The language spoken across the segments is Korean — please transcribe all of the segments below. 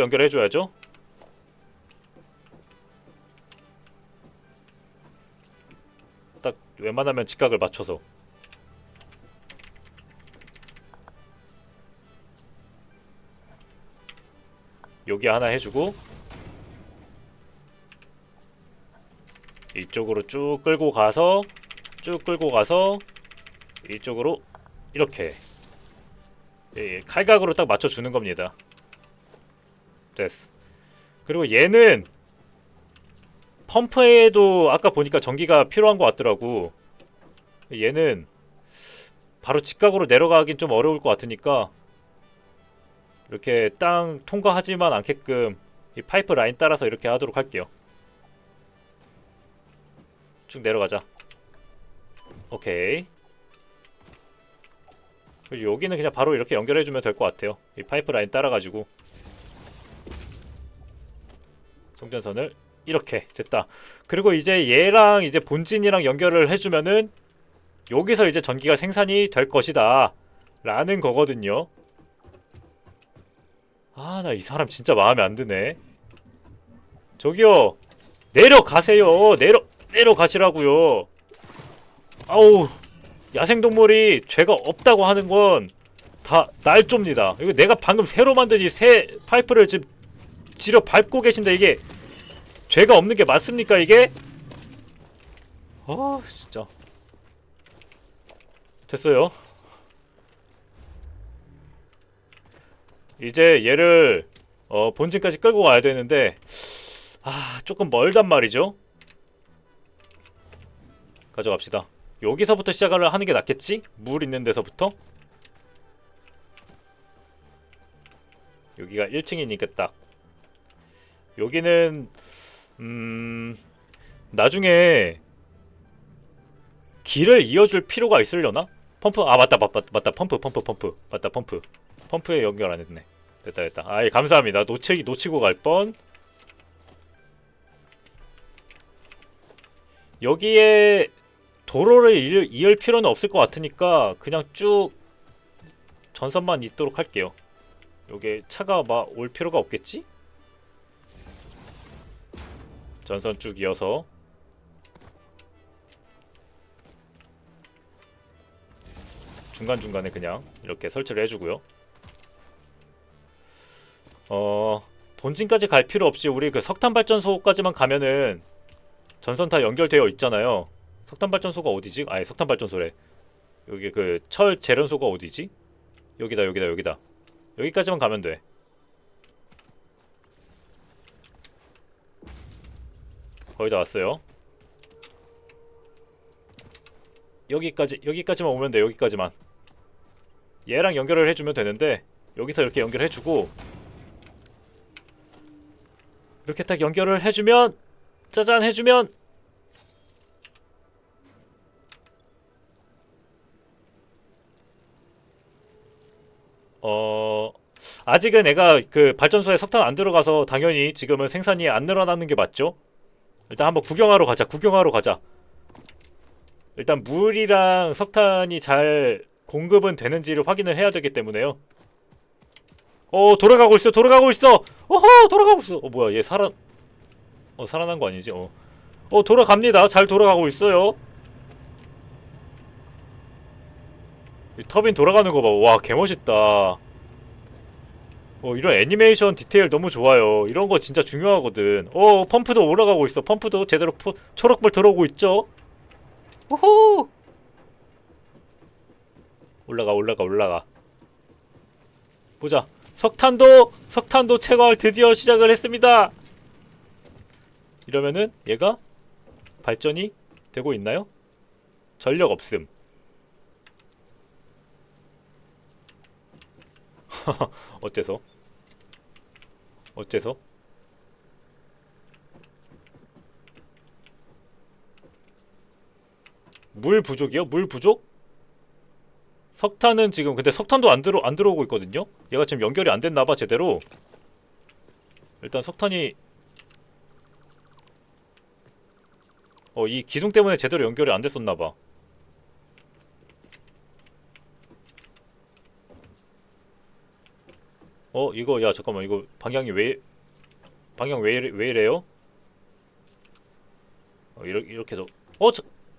연결해줘야죠. 딱 웬만하면 직각을 맞춰서. 여기 하나 해주고 이쪽으로 쭉 끌고 가서 쭉 끌고 가서 이쪽으로 이렇게 예, 칼각으로 딱 맞춰주는 겁니다. 됐어. 그리고 얘는 펌프에도 아까 보니까 전기가 필요한 것 같더라고. 얘는 바로 직각으로 내려가긴 좀 어려울 것 같으니까 이렇게 땅 통과하지만 않게끔 이 파이프 라인 따라서 이렇게 하도록 할게요. 쭉 내려가자. 오케이. 여기는 그냥 바로 이렇게 연결해주면 될 것 같아요. 이 파이프 라인 따라가지고 송전선을 이렇게 됐다. 그리고 이제 얘랑 이제 본진이랑 연결을 해주면은 여기서 이제 전기가 생산이 될 것이다. 라는 거거든요. 아, 나 이 사람 진짜 마음에 안 드네. 저기요. 내려가세요. 내려, 내려가시라고요. 아우, 야생동물이 죄가 없다고 하는 건 다 날조입니다. 이거 내가 방금 새로 만든 이 새 파이프를 지금 지려 밟고 계신데 이게 죄가 없는 게 맞습니까 이게? 아 진짜 됐어요. 이제 얘를 어, 본진까지 끌고 와야 되는데 아 조금 멀단 말이죠. 가져갑시다. 여기서부터 시작을 하는 게 낫겠지? 물 있는 데서부터? 여기가 1층이니까 딱 여기는 음 나중에 길을 이어줄 필요가 있으려나? 펌프 아 맞다 맞다 맞다 펌프 펌프 펌프. 맞다 펌프. 펌프에 연결 안 했네. 됐다 됐다. 아예 감사합니다. 놓치기 놓치고 갈 뻔. 여기에 도로를 이을, 이을 필요는 없을 것 같으니까 그냥 쭉 전선만 있도록 할게요. 요게 차가 막 올 필요가 없겠지? 전선 쭉 이어서. 중간중간에 그냥 이렇게 설치를 해주고요. 어 본진까지 갈 필요 없이 우리 그 석탄 발전소까지만 가면은 전선 다 연결되어 있잖아요. 석탄 발전소가 어디지? 아니 석탄 발전소래. 여기 그 철 재련소가 어디지? 여기다 여기다 여기다. 여기까지만 가면 돼 거의 다 왔어요. 여기까지 여기까지만 오면 돼. 여기까지만. 얘랑 연결을 해주면 되는데 여기서 이렇게 연결해주고 이렇게 딱 연결을 해주면 짜잔 해주면 어 아직은 내가 그 발전소에 석탄 안 들어가서 당연히 지금은 생산이 안 늘어나는 게 맞죠? 일단 한번 구경하러 가자. 구경하러 가자. 일단 물이랑 석탄이 잘 공급은 되는지를 확인을 해야 되기 때문에요. 어 돌아가고 있어. 돌아가고 있어. 어허 돌아가고 있어. 어 뭐야 얘 살아 어 살아난 거 아니지? 어. 어 돌아갑니다. 잘 돌아가고 있어요. 이 터빈 돌아가는 거 봐. 와 개멋있다. 어, 이런 애니메이션 디테일 너무 좋아요. 이런 거 진짜 중요하거든. 어, 펌프도 올라가고 있어. 펌프도 제대로 포, 초록불 들어오고 있죠? 우후! 올라가, 올라가, 올라가. 보자. 석탄도, 석탄도 채광을 드디어 시작을 했습니다. 이러면은 얘가 발전이 되고 있나요? 전력 없음. 어째서? 어째서? 물 부족이요? 물 부족? 석탄은 지금 근데 석탄도 안 들어 안 들어오고 있거든요. 얘가 지금 연결이 안 됐나 봐 제대로. 일단 석탄이 어 이 기둥 때문에 제대로 연결이 안 됐었나 봐. 어 이거 야 잠깐만 이거 방향이 왜 방향 왜 이래, 왜 이래요? 어 이렇게 이렇게 해서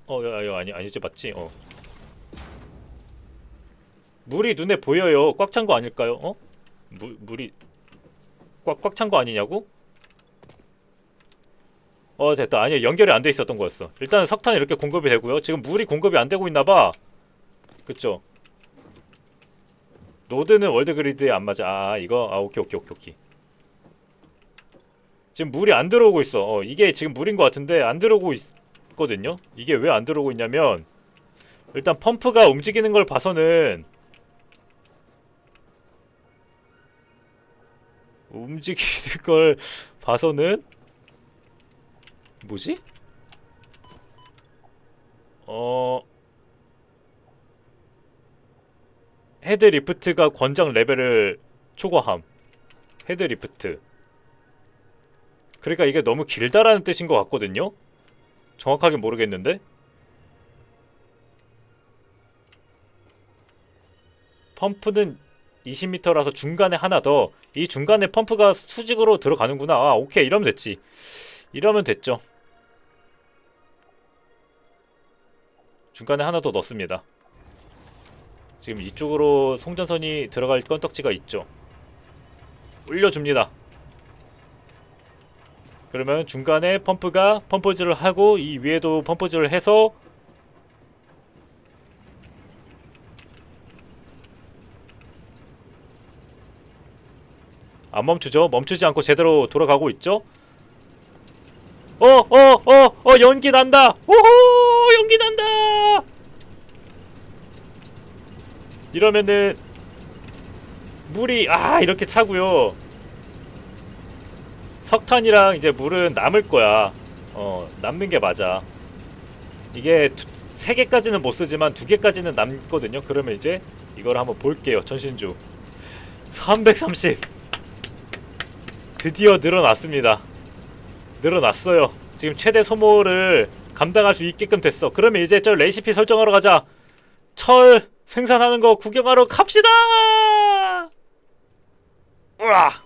어어야 야, 아니 아니지 맞지? 어 물이 눈에 보여요. 꽉 찬 거 아닐까요? 어? 물 물이 꽉 꽉 찬 거 아니냐고? 어 됐다 아니야 연결이 안 돼 있었던 거였어 일단 석탄 이렇게 공급이 되고요 지금 물이 공급이 안 되고 있나봐 그쵸 노드는 월드 그리드에 안 맞아. 아 이거? 아 오케이 오케이 오케이 오케이. 지금 물이 안 들어오고 있어. 어 이게 지금 물인 것 같은데 안 들어오고 있거든요? 이게 왜 안 들어오고 있냐면 일단 펌프가 움직이는 걸 봐서는 움직이는 걸 봐서는 뭐지? 어 헤드 리프트가 권장 레벨을 초과함. 헤드 리프트. 그러니까 이게 너무 길다라는 뜻인 것 같거든요. 정확하게 모르겠는데. 펌프는 20m라서 중간에 하나 더. 이 중간에 펌프가 수직으로 들어가는구나. 아, 오케이. 이러면 됐지. 이러면 됐죠. 중간에 하나 더 넣습니다. 지금 이쪽으로 송전선이 들어갈 건덕지가 있죠. 올려줍니다. 그러면 중간에 펌프가 펌프질을 하고 이 위에도 펌프질을 해서 안 멈추죠? 멈추지 않고 제대로 돌아가고 있죠? 어, 어, 어, 어, 연기 난다! 오호! 연기 난다! 이러면은, 물이, 아, 이렇게 차고요 석탄이랑 이제 물은 남을 거야. 어, 남는 게 맞아. 이게 두, 세 개까지는 못 쓰지만 두 개까지는 남거든요. 그러면 이제 이걸 한번 볼게요. 전신주. 330. 드디어 늘어났습니다. 늘어났어요. 지금 최대 소모를 감당할 수 있게끔 됐어. 그러면 이제 저 레시피 설정하러 가자. 철 생산하는 거 구경하러 갑시다. 우와.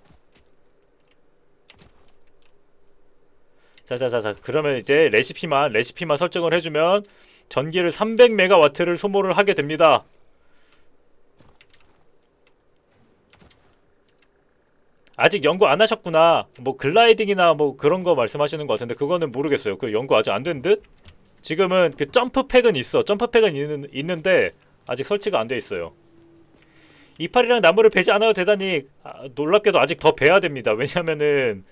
자자자자. 그러면 이제 레시피만 레시피만 설정을 해주면 전기를 300메가와트를 소모를 하게 됩니다. 아직 연구 안 하셨구나. 뭐 글라이딩이나 뭐 그런 거 말씀하시는 것 같은데 그거는 모르겠어요. 그 연구 아직 안 된 듯? 지금은 그 점프팩은 있어. 점프팩은 있는, 있는데 아직 설치가 안 돼 있어요. 이파리랑 나무를 베지 않아도 되다니 아, 놀랍게도 아직 더 베야 됩니다. 왜냐면은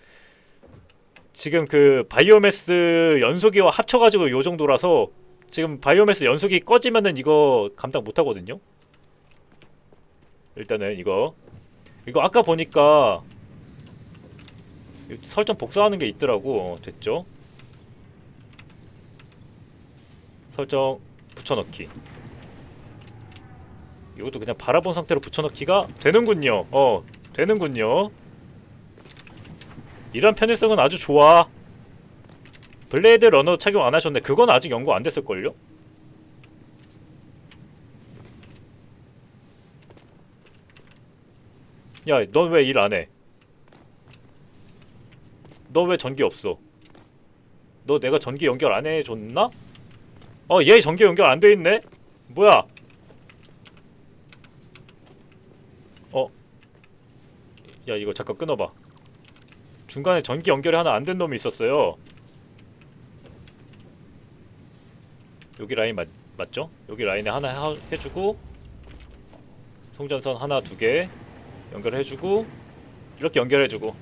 지금 그 바이오매스 연소기와 합쳐가지고 요 정도라서 지금 바이오매스 연소기 꺼지면은 이거 감당 못 하거든요. 일단은 이거 이거 아까 보니까 설정 복사하는 게 있더라고. 어, 됐죠? 설정 붙여넣기. 이것도 그냥 바라본 상태로 붙여넣기가 되는군요. 어, 되는군요. 이런 편의성은 아주 좋아. 블레이드 러너 착용 안 하셨네. 그건 아직 연구 안 됐을걸요? 야, 넌 왜 일 안 해? 너 왜 전기 없어? 너 내가 전기 연결 안 해줬나? 어, 얘 전기 연결 안 돼 있네? 뭐야? 어? 야, 이거 잠깐 끊어봐. 중간에 전기 연결이 하나 안 된 놈이 있었어요. 여기 라인 맞, 맞죠? 여기 라인에 하나 하, 해주고 송전선 하나 두 개 연결해주고 이렇게 연결해주고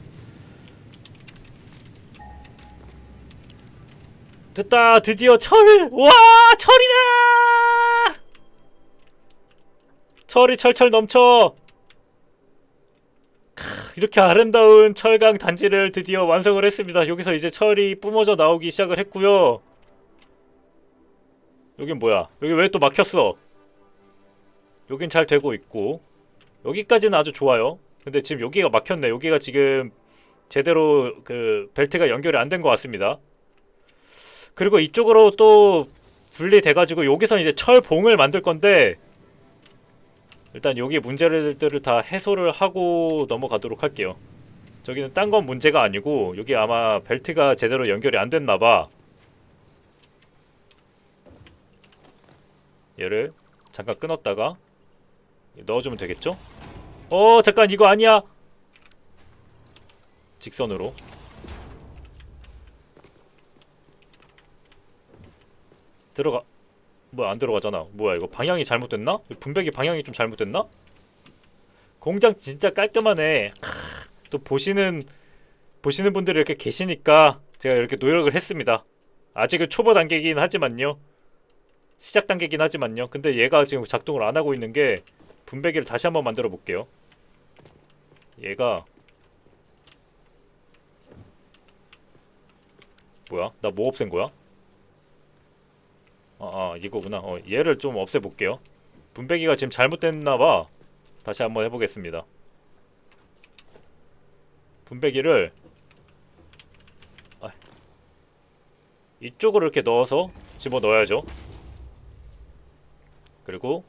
됐다 드디어 철! 와 철이다! 철이 철철 넘쳐 크, 이렇게 아름다운 철강 단지를 드디어 완성을 했습니다 여기서 이제 철이 뿜어져 나오기 시작을 했고요 여긴 뭐야 여기 왜 또 막혔어 여긴 잘 되고 있고 여기까지는 아주 좋아요. 근데 지금 여기가 막혔네. 여기가 지금 제대로 그 벨트가 연결이 안 된 것 같습니다. 그리고 이쪽으로 또 분리돼가지고 여기서 이제 철봉을 만들 건데 일단 여기 문제들을 다 해소를 하고 넘어가도록 할게요. 저기는 딴 건 문제가 아니고 여기 아마 벨트가 제대로 연결이 안 됐나 봐. 얘를 잠깐 끊었다가 넣어주면 되겠죠? 어 잠깐 이거 아니야. 직선으로. 들어가. 뭐야 안 들어가잖아. 뭐야 이거 방향이 잘못됐나? 분배기 방향이 좀 잘못됐나? 공장 진짜 깔끔하네. 크, 또 보시는 보시는 분들이 이렇게 계시니까 제가 이렇게 노력을 했습니다. 아직은 초보 단계이긴 하지만요. 시작 단계긴 하지만요. 근데 얘가 지금 작동을 안 하고 있는 게 분배기를 다시 한번 만들어 볼게요. 얘가 뭐야? 나 뭐 없앤 거야? 아, 아 이거구나. 어, 얘를 좀 없애 볼게요. 분배기가 지금 잘못됐나 봐. 다시 한번 해보겠습니다. 분배기를 아, 이쪽으로 이렇게 넣어서 집어 넣어야죠. 그리고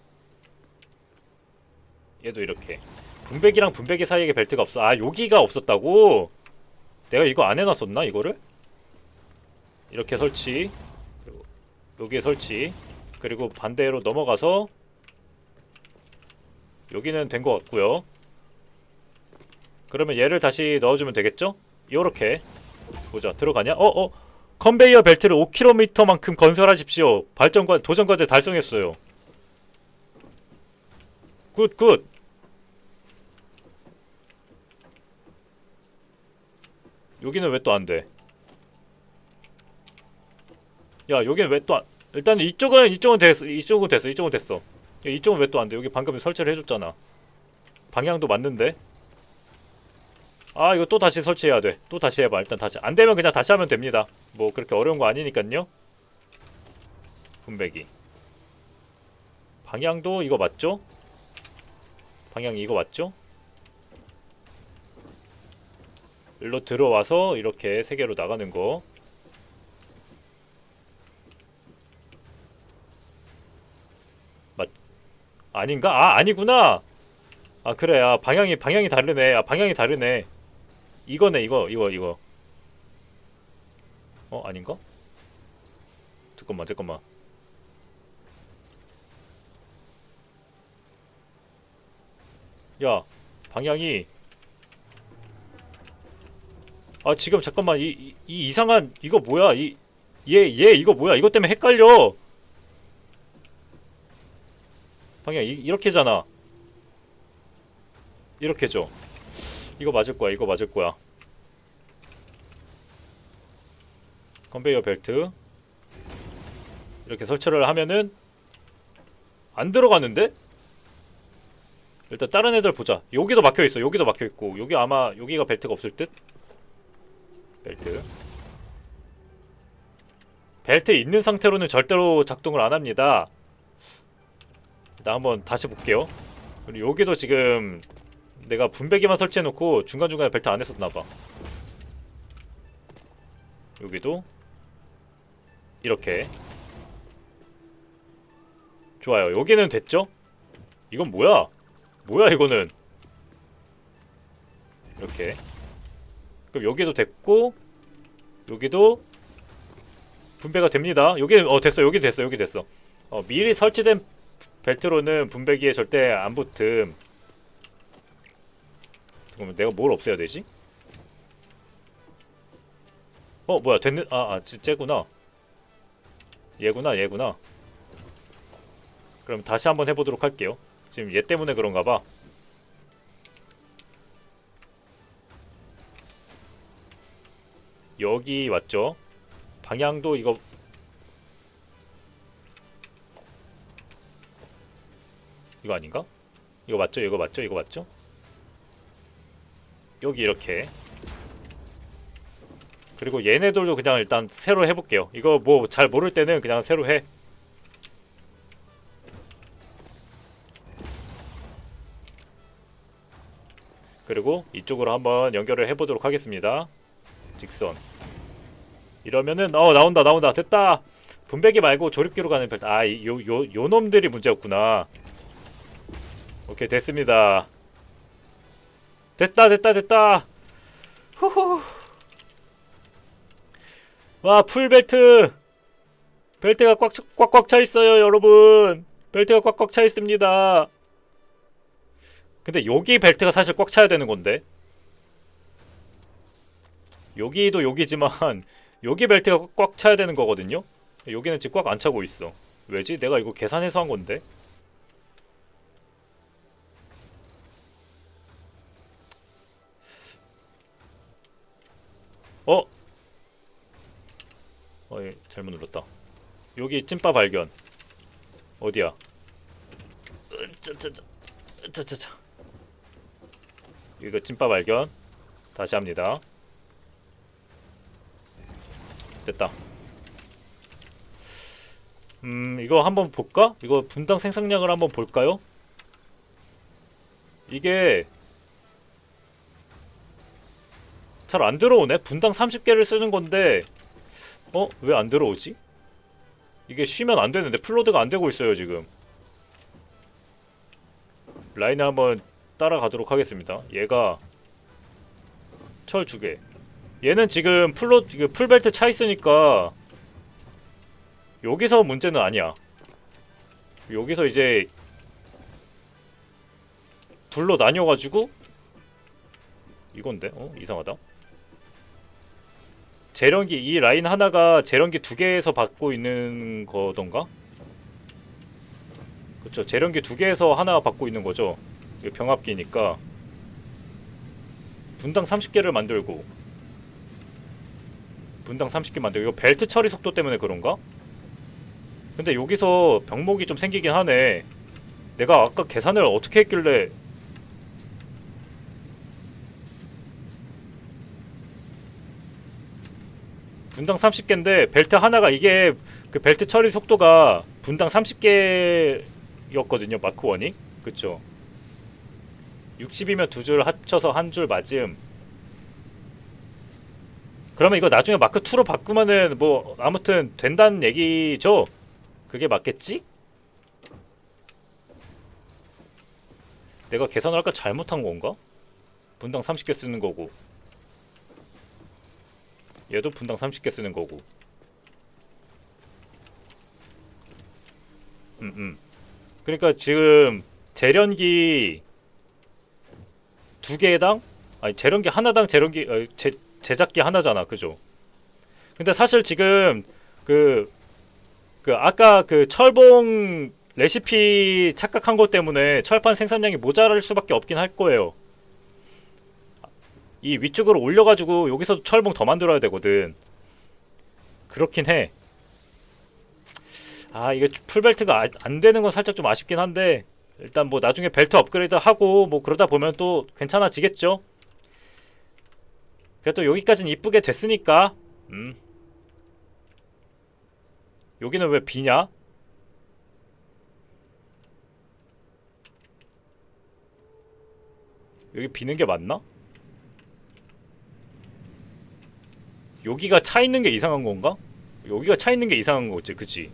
얘도 이렇게 분배기랑 분배기 사이에 벨트가 없어. 아 여기가 없었다고? 내가 이거 안 해놨었나 이거를? 이렇게 설치 여기에 설치 그리고 반대로 넘어가서 여기는 된 것 같고요. 그러면 얘를 다시 넣어주면 되겠죠? 요렇게 보자 들어가냐? 어 어. 컨베이어 벨트를 5km만큼 건설하십시오. 발전과 도전 과제 달성했어요. 굿 굿. 여기는 왜 또 안 돼? 야 여기는 왜또 안... 일단 이쪽은 이쪽은 됐어 이쪽은 됐어 이쪽은 됐어. 야, 이쪽은 왜 또 안 돼? 여기 방금 설치를 해줬잖아. 방향도 맞는데? 아 이거 또 다시 설치해야 돼또 다시 해봐 일단 다시. 안 되면 그냥 다시 하면 됩니다. 뭐 그렇게 어려운 거 아니니깐요. 분배기. 방향도 이거 맞죠? 방향이 이거 맞죠? 일로 들어와서 이렇게 세 개로 나가는 거 아닌가? 아 아니구나. 아 그래 아 방향이 방향이 다르네. 아 방향이 다르네. 이거네 이거 이거 이거. 어 아닌가? 잠깐만 잠깐만. 야 방향이 아 지금 잠깐만 이, 이, 이 이상한 이거 뭐야 이 얘 얘 이거 뭐야 이것 때문에 헷갈려 방향 이, 이렇게잖아. 이렇게죠. 이거 맞을 거야 이거 맞을 거야. 컨베이어 벨트. 이렇게 설치를 하면은 안 들어가는데? 일단 다른 애들 보자. 여기도 막혀 있어 여기도 막혀 있고. 여기 아마 여기가 벨트가 없을 듯? 벨트. 벨트 있는 상태로는 절대로 작동을 안 합니다 일단 한번 다시 볼게요 그리고 여기도 지금 내가 분배기만 설치해놓고 중간중간에 벨트 안 했었나봐 여기도 이렇게 좋아요 여기는 됐죠? 이건 뭐야? 뭐야 이거는 이렇게 그럼 여기도 됐고 여기도 분배가 됩니다. 여기 어 됐어. 여기 됐어. 여기 됐어. 어 미리 설치된 벨트로는 분배기에 절대 안 붙음. 그러면 내가 뭘 없애야 되지? 어 뭐야 됐는 아, 아 쟤- 쟤구나. 얘구나 얘구나. 그럼 다시 한번 해보도록 할게요. 지금 얘 때문에 그런가 봐. 여기 맞죠? 방향도 이거 이거 아닌가? 이거 맞죠? 이거 맞죠? 이거 맞죠? 여기 이렇게 그리고 얘네들도 그냥 일단 새로 해볼게요. 이거 뭐 잘 모를 때는 그냥 새로 해. 그리고 이쪽으로 한번 연결을 해보도록 하겠습니다. 직선. 이러면은 어 나온다 나온다 됐다. 분배기 말고 조립기로 가는 벨트. 아요요 요, 요 놈들이 문제였구나. 오케이 됐습니다. 됐다 됐다 됐다. 후후. 와 풀벨트. 벨트가 꽉 꽉꽉 차 있어요 여러분. 벨트가 꽉꽉 차 있습니다. 근데 여기 벨트가 사실 꽉 차야 되는 건데. 여기도 여기지만 여기 벨트가 꽉 차야 되는 거거든요. 여기는 지금 꽉 안 차고 있어. 왜지? 내가 이거 계산해서 한 건데. 어? 어, 예, 잘못 눌렀다. 여기 찐빠 발견. 어디야? 짜짜짜, 짜짜짜. 이거 찐빠 발견. 다시 합니다. 됐다. 음, 이거 한번 볼까? 이거 분당 생산량을 한번 볼까요? 이게 잘 안 들어오네. 분당 30개를 쓰는 건데 어? 왜 안 들어오지? 이게 쉬면 안 되는데 플로드가 안 되고 있어요, 지금. 라인을 한번 따라가도록 하겠습니다. 얘가 철 두 개. 얘는 지금 이거 풀벨트 차 있으니까 여기서 문제는 아니야. 여기서 이제 둘로 나뉘어가지고 이건데 어 이상하다. 재련기 이 라인 하나가 재련기 두 개에서 받고 있는 거던가? 그쵸 재련기 두 개에서 하나 받고 있는 거죠. 병합기니까 분당 30개를 만들고 분당 30개 만들고 이거 벨트 처리 속도 때문에 그런가? 근데 여기서 병목이 좀 생기긴 하네. 내가 아까 계산을 어떻게 했길래 분당 30개인데 벨트 하나가 이게 그 벨트 처리 속도가 분당 30개였거든요. 마크 1이. 그쵸? 60이면 두 줄 합쳐서 한 줄 맞음. 그러면 이거 나중에 마크 2로 바꾸면은 뭐 아무튼 된다는 얘기죠? 그게 맞겠지? 내가 계산을 아까 잘못한 건가? 분당 30개 쓰는 거고 얘도 분당 30개 쓰는 거고 음음 음. 그러니까 지금 재련기 두 개당 아니 재련기 하나당 재련기 어, 제, 제작기 하나잖아 그죠 근데 사실 지금 그 그 아까 그 철봉 레시피 착각한 것 때문에 철판 생산량이 모자랄 수밖에 없긴 할 거예요. 이 위쪽으로 올려가지고 여기서 철봉 더 만들어야 되거든. 그렇긴 해. 아 이게 풀벨트가 아- 안 되는 건 살짝 좀 아쉽긴 한데 일단 뭐 나중에 벨트 업그레이드 하고 뭐 그러다 보면 또 괜찮아지겠죠. 그래도 여기까지는 이쁘게 됐으니까 음 여기는 왜 비냐? 여기 비는 게 맞나? 여기가 차 있는 게 이상한 건가? 여기가 차 있는 게 이상한 거지, 그치?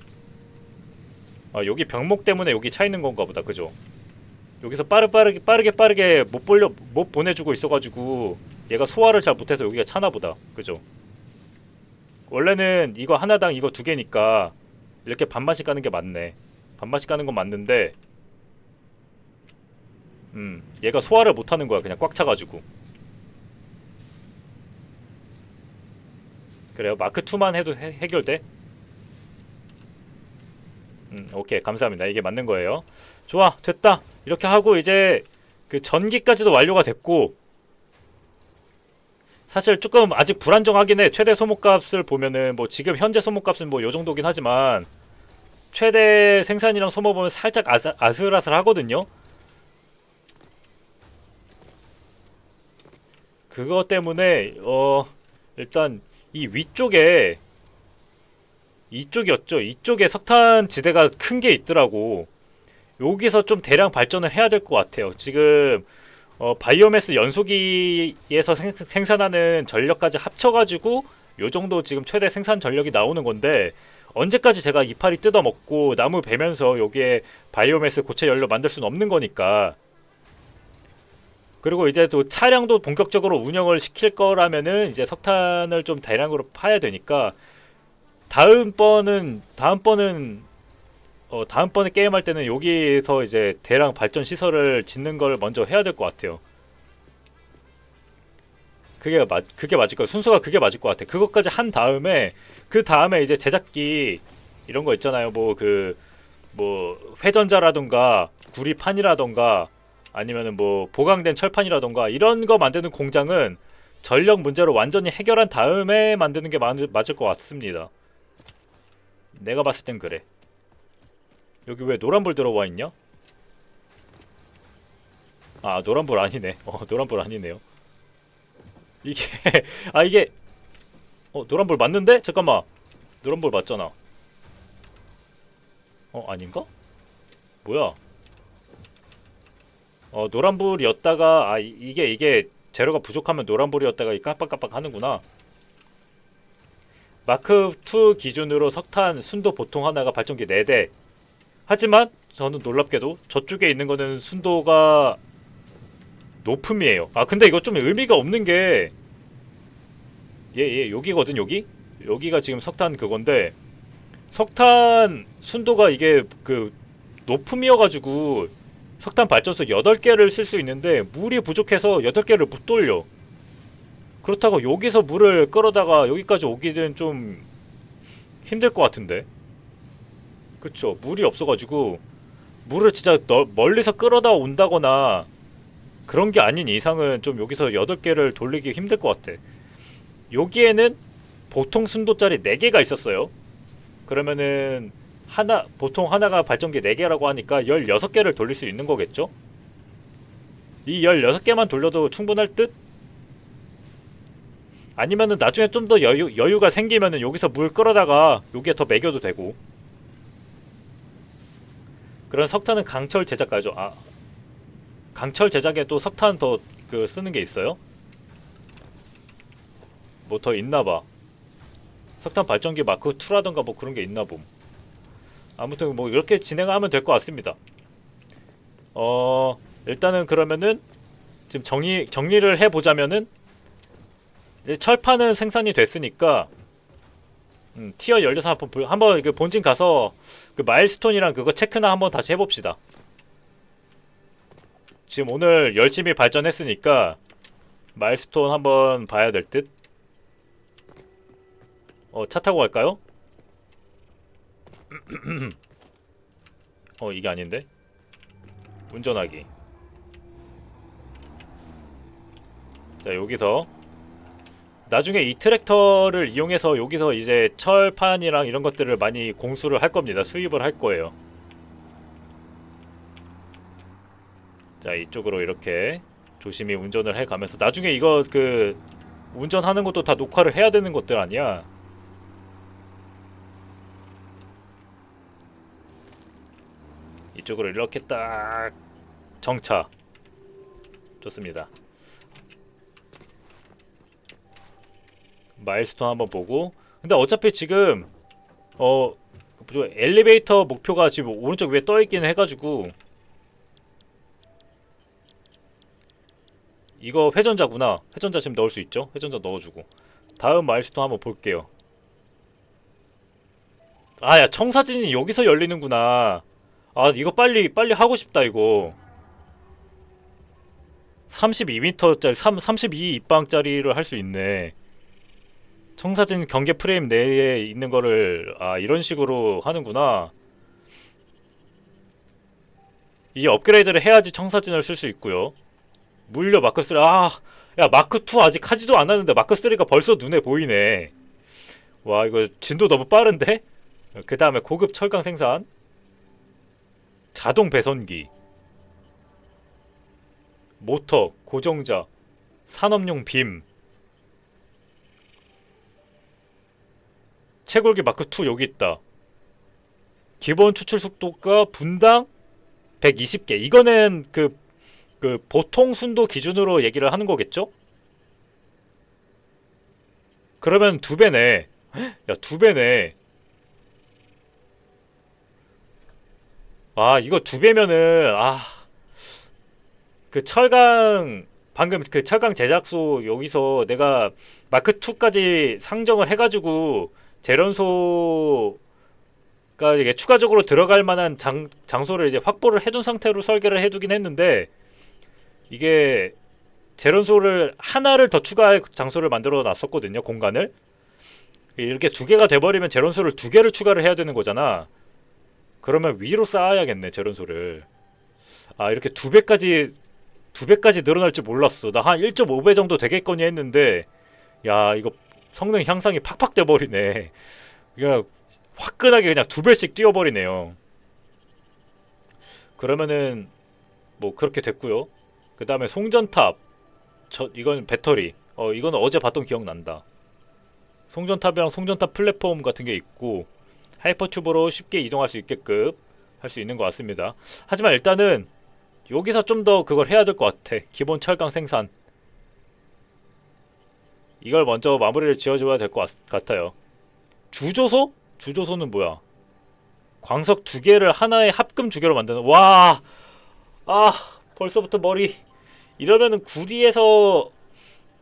아, 여기 병목 때문에 여기 차 있는 건가 보다, 그죠? 여기서 빠르 빠르게 빠르게 빠르게 못 벌려 못 보내주고 있어가지고 얘가 소화를 잘 못해서 여기가 차나 보다, 그죠? 원래는 이거 하나당 이거 두 개니까 이렇게 반반씩 까는 게 맞네. 반반씩 까는 건 맞는데, 음, 얘가 소화를 못 하는 거야. 그냥 꽉 차가지고. 그래요. 마크 2만 해도 해, 해결돼? 음, 오케이. 감사합니다. 이게 맞는 거예요. 좋아. 됐다. 이렇게 하고 이제 그 전기까지도 완료가 됐고 사실 조금 아직 불안정하긴 해. 최대 소모값을 보면은 뭐 지금 현재 소모값은 뭐 요 정도긴 하지만 최대 생산이랑 소모 보면 살짝 아슬, 아슬아슬 하거든요. 그거 때문에 어 일단 이 위쪽에 이쪽이었죠. 이쪽에 석탄 지대가 큰 게 있더라고. 여기서 좀 대량 발전을 해야 될 것 같아요. 지금 어, 바이오매스 연소기에서 생, 생산하는 전력까지 합쳐가지고 요 정도 지금 최대 생산 전력이 나오는 건데 언제까지 제가 이파리 뜯어먹고 나무 베면서 여기에 바이오매스 고체 연료 만들 수는 없는 거니까 그리고 이제 또 차량도 본격적으로 운영을 시킬 거라면은 이제 석탄을 좀 대량으로 파야 되니까 다음 번은 다음 번은 어 다음 번에 게임할 때는 여기에서 이제 대량 발전 시설을 짓는 걸 먼저 해야 될 것 같아요. 그게 맞 그게 맞을 거야. 순서가 그게 맞을 것 같아. 그것까지 한 다음에 그 다음에 이제 제작기 이런 거 있잖아요. 뭐 그뭐 회전자라던가 구리판이라던가 아니면은 뭐 보강된 철판이라던가 이런 거 만드는 공장은 전력 문제로 완전히 해결한 다음에 만드는 게 맞, 맞을 것 같습니다. 내가 봤을 땐 그래. 여기 왜 노란불 들어와 있냐? 아 노란불 아니네. 어 노란불 아니네요. 이게 아 이게 어 노란불 맞는데? 잠깐만 노란불 맞잖아. 어 아닌가? 뭐야? 어 노란불이었다가 아 이- 이게 이게 재료가 부족하면 노란불이었다가 이 깜빡깜빡 하는구나. 마크 2 기준으로 석탄 순도 보통 하나가 발전기 4대. 하지만 저는 놀랍게도 저쪽에 있는 거는 순도가 높음이에요. 아 근데 이거 좀 의미가 없는 게 예, 예, 여기거든, 여기? 여기가 지금 석탄 그건데 석탄 순도가 이게 그 높음이어가지고 석탄 발전소 8개를 쓸 수 있는데 물이 부족해서 8개를 못 돌려. 그렇다고 여기서 물을 끌어다가 여기까지 오기는 좀 힘들 것 같은데. 그쵸. 물이 없어가지고 물을 진짜 너- 멀리서 끌어다 온다거나 그런 게 아닌 이상은 좀 여기서 8개를 돌리기 힘들 것 같아. 여기에는 보통 순도짜리 4개가 있었어요. 그러면은 하나 보통 하나가 발전기 4개라고 하니까 16개를 돌릴 수 있는 거겠죠? 이 16개만 돌려도 충분할 듯? 아니면은 나중에 좀 더 여유, 여유가 생기면은 여기서 물 끌어다가 여기에 더 매겨도 되고 그런 석탄은 강철 제작가죠. 아 강철 제작에 또 석탄 더 그 쓰는 게 있어요? 뭐 더 있나봐. 석탄 발전기 마크 2라던가 뭐 그런 게 있나 봄. 아무튼 뭐 이렇게 진행하면 될 것 같습니다. 어 일단은 그러면은 지금 정리 정리를 해 보자면은 이제 철판은 생산이 됐으니까 음, 티어 16 한번 볼- 한번 그 본진 가서 그 마일스톤이랑 그거 체크나 한번 다시 해봅시다. 지금 오늘 열심히 발전했으니까 마일스톤 한번 봐야 될 듯. 어, 차 타고 갈까요? 어, 이게 아닌데? 운전하기. 자, 여기서 나중에 이 트랙터를 이용해서 여기서 이제 철판이랑 이런 것들을 많이 공수를 할 겁니다. 수입을 할 거예요. 자, 이쪽으로 이렇게 조심히 운전을 해 가면서 나중에 이거 그 운전하는 것도 다 녹화를 해야 되는 것들 아니야? 이쪽으로 이렇게 딱 정차. 좋습니다. 마일스톤 한번 보고. 근데 어차피 지금 어그 엘리베이터 목표가 지금 오른쪽 위에 떠 있기는 해가지고 이거 회전자구나. 회전자 지금 넣을 수 있죠? 회전자 넣어주고. 다음 마일스톤 한번 볼게요. 아야 청사진이 여기서 열리는구나 아 이거 빨리 빨리 하고 싶다 이거. 32m짜리 3, 32 입방짜리를 할 수 있네. 청사진 경계 프레임 내에 있는 거를 아 이런 식으로 하는구나. 이 업그레이드를 해야지 청사진을 쓸 수 있고요. 물려 마크 3 아, 야 마크 2 아직 하지도 않았는데 마크 3가 벌써 눈에 보이네. 와 이거 진도 너무 빠른데? 그 다음에 고급 철강 생산, 자동 배선기, 모터, 고정자, 산업용 빔, 채굴기 마크 2 여기 있다. 기본 추출 속도가 분당 120개. 이거는 그 그 보통 순도 기준으로 얘기를 하는 거겠죠? 그러면 두 배네. 야, 두 배네. 아, 이거 두 배면은 아. 그 철강 방금 그 철강 제작소 여기서 내가 마크 2까지 상정을 해가지고 재련소가 이게 추가적으로 들어갈 만한 장, 장소를 이제 확보를 해둔 상태로 설계를 해두긴 했는데 이게 재련소를 하나를 더 추가할 장소를 만들어 놨었거든요 공간을 이렇게 두 개가 돼버리면 재련소를 두 개를 추가를 해야 되는 거잖아 그러면 위로 쌓아야겠네 재련소를 아 이렇게 두 배까지 두 배까지 늘어날 줄 몰랐어. 나 한 1.5배 정도 되겠거니 했는데 야 이거 성능 향상이 팍팍 돼버리네. 그냥 화끈하게 그냥 두 배씩 뛰어버리네요. 그러면은 뭐 그렇게 됐고요. 그 다음에 송전탑 저 이건 배터리. 어 이건 어제 봤던 기억 난다. 송전탑이랑 송전탑 플랫폼 같은 게 있고 하이퍼튜브로 쉽게 이동할 수 있게끔 할 수 있는 것 같습니다. 하지만 일단은 여기서 좀 더 그걸 해야 될 것 같아. 기본 철강 생산. 이걸 먼저 마무리를 지어줘야 될 것 같아요. 주조소? 주조소는 뭐야? 광석 두 개를 하나의 합금 두 개로 만드는. 와, 아 벌써부터 머리. 이러면은 구리에서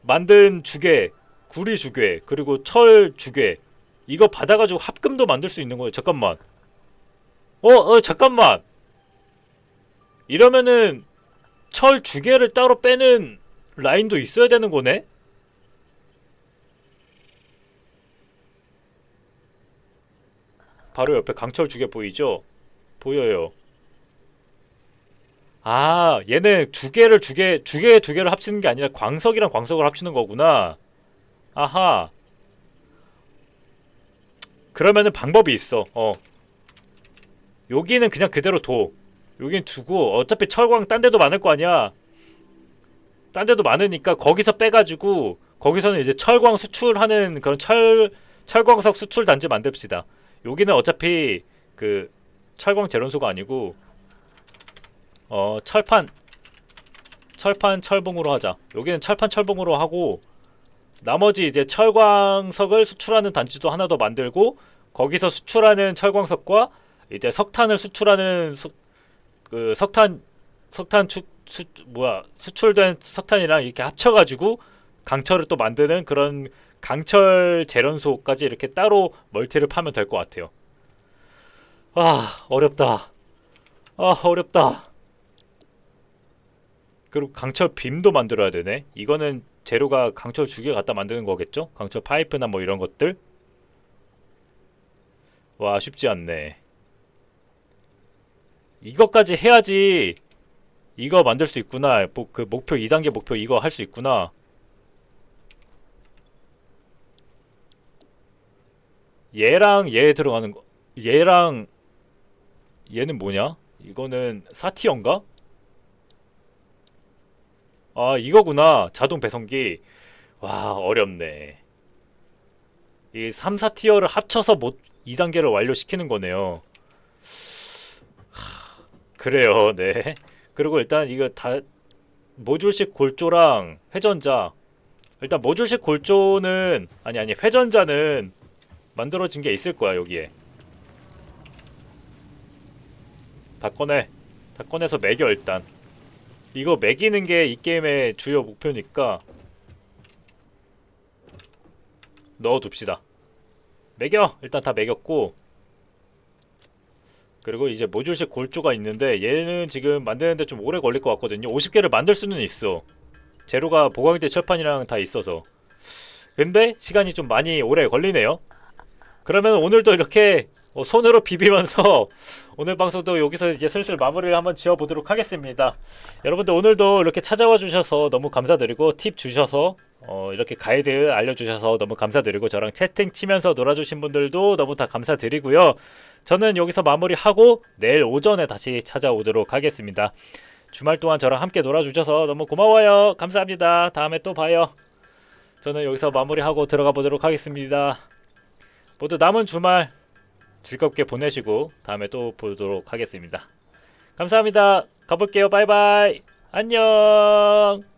만든 주개, 구리 주개, 그리고 철 주개 이거 받아가지고 합금도 만들 수 있는 거예요. 잠깐만. 어, 어 잠깐만. 이러면은 철 두 개를 따로 빼는 라인도 있어야 되는 거네? 바로 옆에 강철 두 개 보이죠? 보여요. 아, 얘는 두 개를 두 개, 두 개, 두 개를 합치는 게 아니라 광석이랑 광석을 합치는 거구나. 아하. 그러면은 방법이 있어. 어. 여기는 그냥 그대로 둬. 여긴 두고 어차피 철광 딴 데도 많을 거 아니야. 딴 데도 많으니까 거기서 빼가지고 거기서는 이제 철광 수출하는 그런 철 철광석 수출 단지 만듭시다. 여기는 어차피 그 철광 재련소가 아니고 어 철판 철판 철봉으로 하자. 여기는 철판 철봉으로 하고 나머지 이제 철광석을 수출하는 단지도 하나 더 만들고 거기서 수출하는 철광석과 이제 석탄을 수출하는 석- 그 석탄 석탄 추, 수 뭐야 수출된 석탄이랑 이렇게 합쳐가지고 강철을 또 만드는 그런 강철 재련소까지 이렇게 따로 멀티를 파면 될 것 같아요. 아 어렵다. 아 어렵다. 그리고 강철 빔도 만들어야 되네. 이거는 재료가 강철 주개 갖다 만드는 거겠죠? 강철 파이프나 뭐 이런 것들. 와 쉽지 않네. 이것까지 해야지 이거 만들 수 있구나. 뭐 그 목표 2단계 목표 이거 할 수 있구나. 얘랑 얘 들어가는 거. 얘랑 얘는 뭐냐? 이거는 사티어인가? 아, 이거구나. 자동 배송기. 와, 어렵네. 이 3, 4티어를 합쳐서 못 2단계를 완료시키는 거네요. 그래요, 네. 그리고 일단 이거 다 모듈식 골조랑 회전자. 일단 모듈식 골조는 아니 아니 회전자는 만들어진 게 있을 거야 여기에. 다 꺼내. 다 꺼내서 매겨 일단. 이거 매기는 게 이 게임의 주요 목표니까 넣어둡시다. 매겨! 일단 다 매겼고. 그리고 이제 모듈식 골조가 있는데 얘는 지금 만드는데 좀 오래 걸릴 것 같거든요. 50개를 만들 수는 있어. 재료가 보강대 철판이랑 다 있어서. 근데 시간이 좀 많이 오래 걸리네요. 그러면 오늘도 이렇게 어, 손으로 비비면서 오늘 방송도 여기서 이제 슬슬 마무리를 한번 지어보도록 하겠습니다 여러분들 오늘도 이렇게 찾아와 주셔서 너무 감사드리고 팁 주셔서 어, 이렇게 가이드 알려주셔서 너무 감사드리고 저랑 채팅 치면서 놀아주신 분들도 너무 다 감사드리고요 저는 여기서 마무리하고 내일 오전에 다시 찾아오도록 하겠습니다. 주말 동안 저랑 함께 놀아주셔서 너무 고마워요. 감사합니다. 다음에 또 봐요. 저는 여기서 마무리하고 들어가 보도록 하겠습니다. 모두 남은 주말 즐겁게 보내시고 다음에 또 보도록 하겠습니다. 감사합니다. 가볼게요. 바이바이. 안녕.